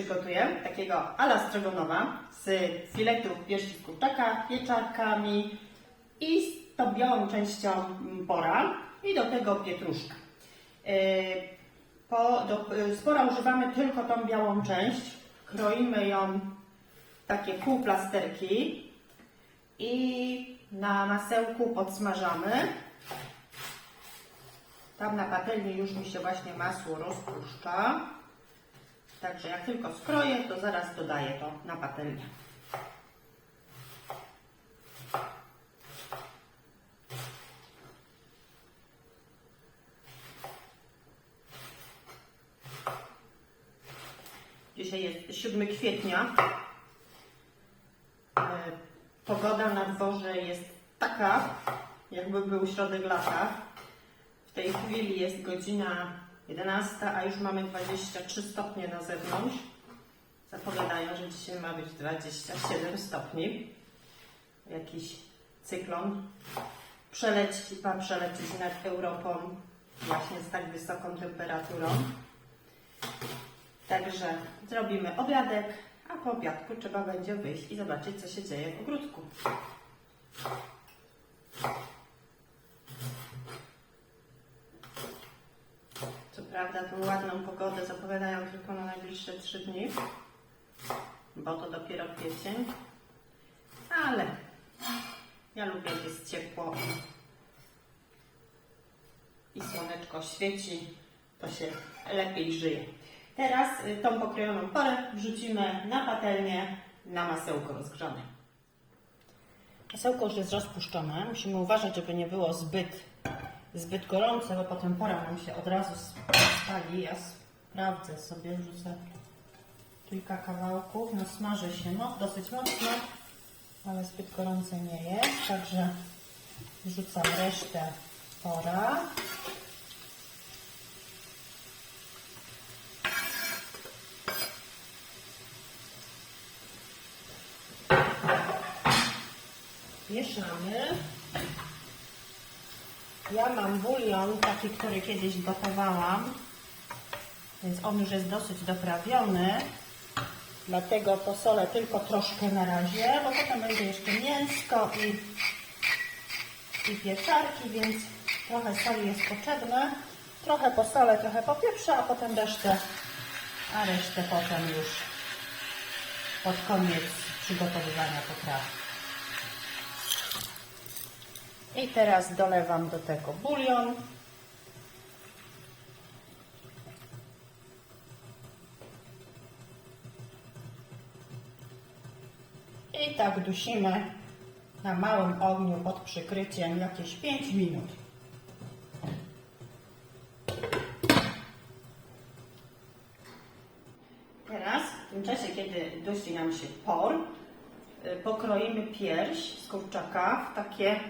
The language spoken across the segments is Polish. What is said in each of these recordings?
przygotuję takiego ala stroganowa z filetów piersi kurczaka, pieczarkami i z tą białą częścią pora i do tego pietruszka. Do, yy, z pora używamy tylko tą białą część. Kroimy ją w takie półplasterki i na masełku podsmażamy. Tam na patelni już mi się właśnie masło rozpuszcza. Także jak tylko skroję, to zaraz dodaję to na patelnię. Dzisiaj jest 7 kwietnia. E, Pogoda na dworze jest taka, jakby był środek lata. W tej chwili jest godzina 11, a już mamy 23 stopnie na zewnątrz. Zapowiadają, że dzisiaj ma być 27 stopni. Jakiś cyklon przeleci, ma przelecieć nad Europą właśnie z tak wysoką temperaturą. Także zrobimy obiadek, a po obiadku trzeba będzie wyjść i zobaczyć, co się dzieje w ogródku. Co prawda tą pogodę zapowiadają tylko na najbliższe trzy dni, bo to dopiero kwiecień, ale ja lubię, jak jest ciepło i słoneczko świeci, to się lepiej żyje. Teraz y, tą pokrojoną porę wrzucimy na patelnię na masełko rozgrzane. Masełko już jest rozpuszczone. Musimy uważać, żeby nie było zbyt, zbyt gorące, bo potem pora nam się od razu spali. Ja sprawdzę sobie, wrzucę kilka kawałków. No smaży się no, dosyć mocno, ale zbyt gorące nie jest. Także wrzucam resztę pora. mieszamy. Ja mam bulion, taki, który kiedyś gotowałam, więc on już jest dosyć doprawiony. Dlatego posolę tylko troszkę na razie, bo potem będzie jeszcze mięsko i, i pieczarki, więc trochę soli jest potrzebne. Trochę posolę, trochę popieprzę, a potem resztę, a resztę potem już pod koniec przygotowywania potrawy. I teraz dolewam do tego bulion. I tak dusimy na małym ogniu pod przykryciem jakieś 5 minut. Teraz, w tym czasie, kiedy dusi nam się por, y, pokroimy pierś z kurczaka w takie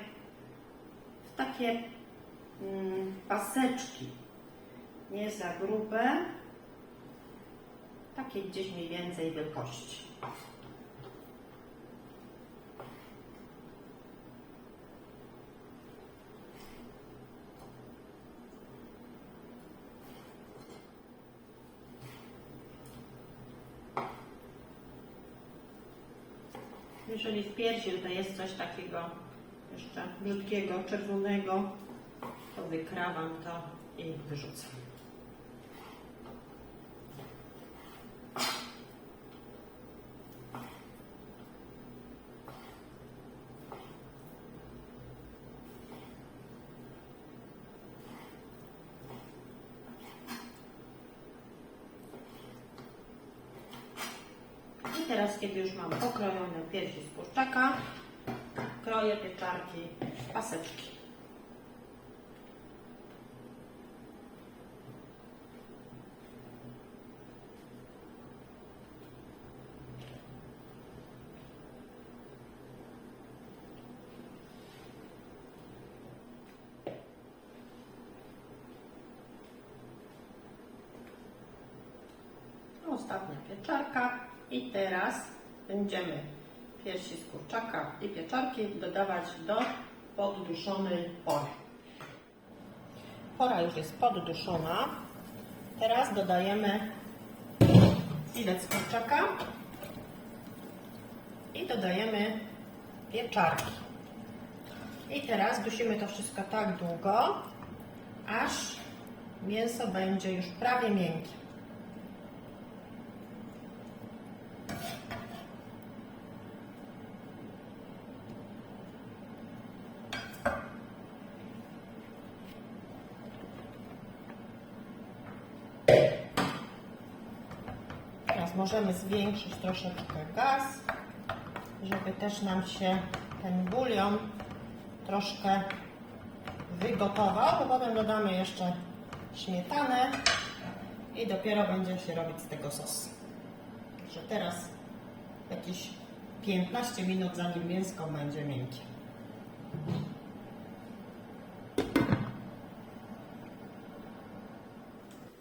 takie mm, paseczki. Nie za grube, takie gdzieś mniej więcej wielkości. Jeżeli w piersi tutaj jest coś takiego jeszcze brzydkiego, czerwonego, to wykrawam to i wyrzucam. I teraz, kiedy już mam pokrojone piersi z kurczaka, kroję pieczarki paseczki. Ostatnia pieczarka i teraz będziemy piersi z kurczaka i pieczarki dodawać do podduszonej pory. Pora już jest podduszona. Teraz dodajemy filet z kurczaka i dodajemy pieczarki. I teraz dusimy to wszystko tak długo, aż mięso będzie już prawie miękkie. Teraz możemy zwiększyć troszeczkę gaz, żeby też nam się ten bulion troszkę wygotował, bo potem dodamy jeszcze śmietanę i dopiero będzie się robić z tego sos. Także teraz jakieś 15 minut zanim mięsko będzie miękkie.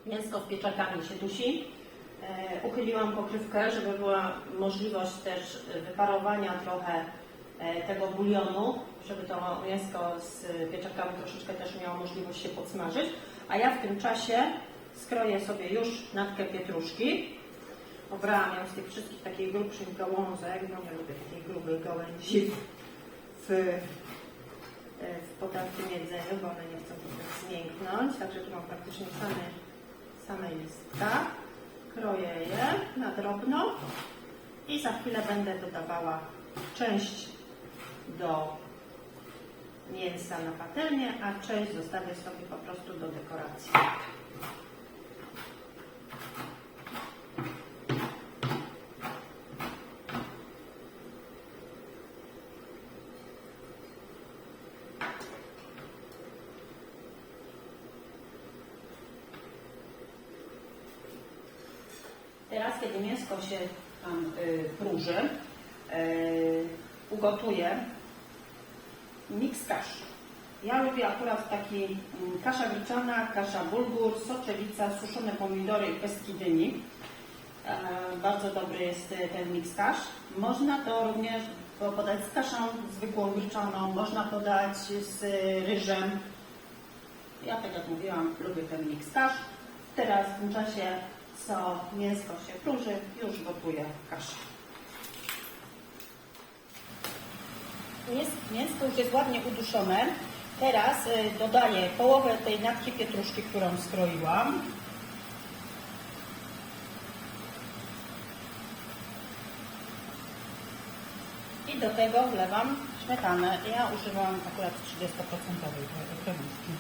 Mięsko z pieczarkami się dusi. E, Uchyliłam pokrywkę, żeby była możliwość też wyparowania trochę e, tego bulionu, żeby to mięsko z pieczarkami troszeczkę też miało możliwość się podsmażyć. A ja w tym czasie skroję sobie już natkę pietruszki. Obrałam ją z tych wszystkich takich grubszych gałązek, no nie lubię takiej grubej gałęzi w, e, w podatnym jedzeniu, bo one nie chcą potem zmięknąć. Także tu mam praktycznie same, same listka. Kroję je na drobno i za chwilę będę dodawała część do mięsa na patelnię, a część zostawię sobie po prostu do dekoracji. Teraz, kiedy mięsko się tam y, próży, y, ugotuję miks kasz. Ja lubię akurat taki mm, kasza gryczana, kasza bulgur, soczewica, suszone pomidory i pestki dyni. E, bardzo dobry jest y, ten miks kasz. Można to również po- podać z kaszą zwykłą gryczaną, można podać z y, ryżem. Ja tak jak mówiłam, lubię ten miks kasz. Teraz w tym czasie, co mięsko się próży, już gotuję kaszę. Mięs- Mięsko już jest ładnie uduszone. Teraz y, dodaję połowę tej natki pietruszki, którą skroiłam. I do tego wlewam śmietanę. Ja używam akurat 30% kremówki.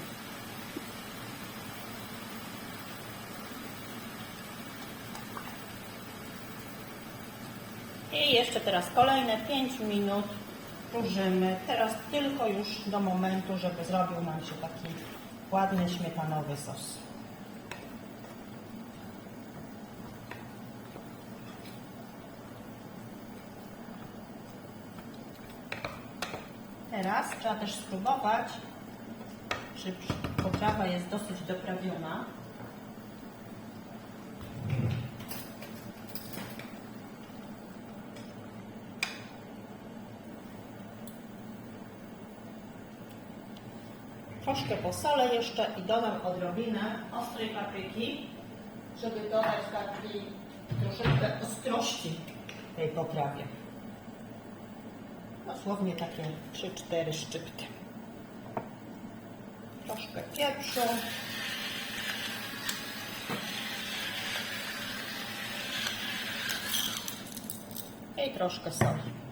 I jeszcze teraz kolejne 5 minut próżymy. Teraz tylko już do momentu, żeby zrobił nam się taki ładny śmietanowy sos. Teraz trzeba też spróbować, czy potrawa jest dosyć doprawiona. Troszkę posolę jeszcze i dodam odrobinę ostrej papryki, żeby dodać takiej troszeczkę ostrości tej potrawie. Dosłownie takie 3-4 szczypty. Troszkę pieprzu. I troszkę soli.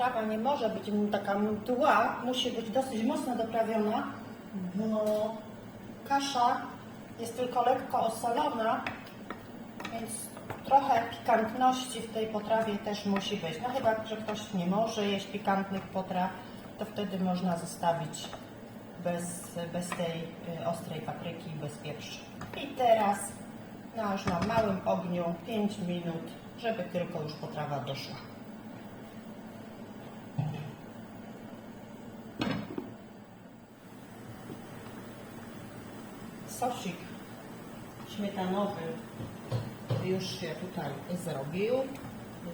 Potrawa nie może być taka mdła, musi być dosyć mocno doprawiona, bo kasza jest tylko lekko osolona, więc trochę pikantności w tej potrawie też musi być. No chyba, że ktoś nie może jeść pikantnych potraw, to wtedy można zostawić bez, bez tej y, ostrej papryki, bez pieprzu. I teraz na już na małym ogniu 5 minut, żeby tylko już potrawa doszła. Sosik śmietanowy już się tutaj zrobił,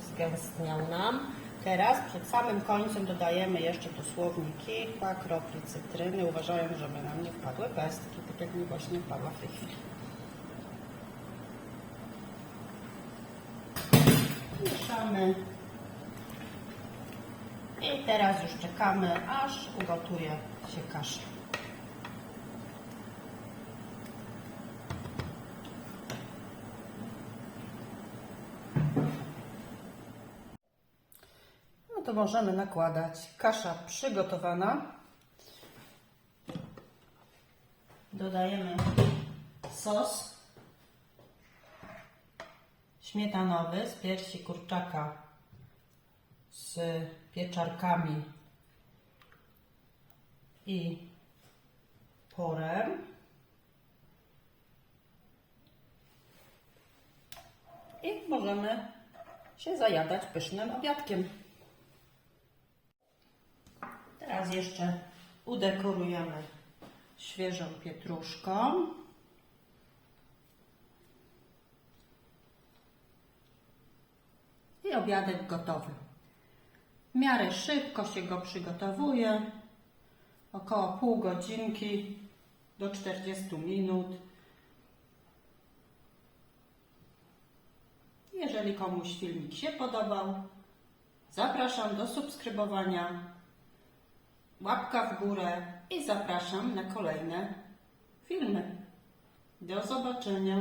zgęstniał nam. Teraz przed samym końcem dodajemy jeszcze dosłownie kilka kropli cytryny, uważając, żeby nam nie wpadły pestki, tak jak mi właśnie wpadła w tej chwili. Mieszamy. I teraz już czekamy, aż ugotuje się kasza. Możemy nakładać. Kasza przygotowana. Dodajemy sos śmietanowy z piersi kurczaka z pieczarkami i porem. I możemy się zajadać pysznym obiadkiem. Jeszcze udekorujemy świeżą pietruszką. I obiadek gotowy. W miarę szybko się go przygotowuje. Około pół godzinki do 40 minut. Jeżeli komuś filmik się podobał, zapraszam do subskrybowania, łapka w górę i zapraszam na kolejne filmy. Do zobaczenia.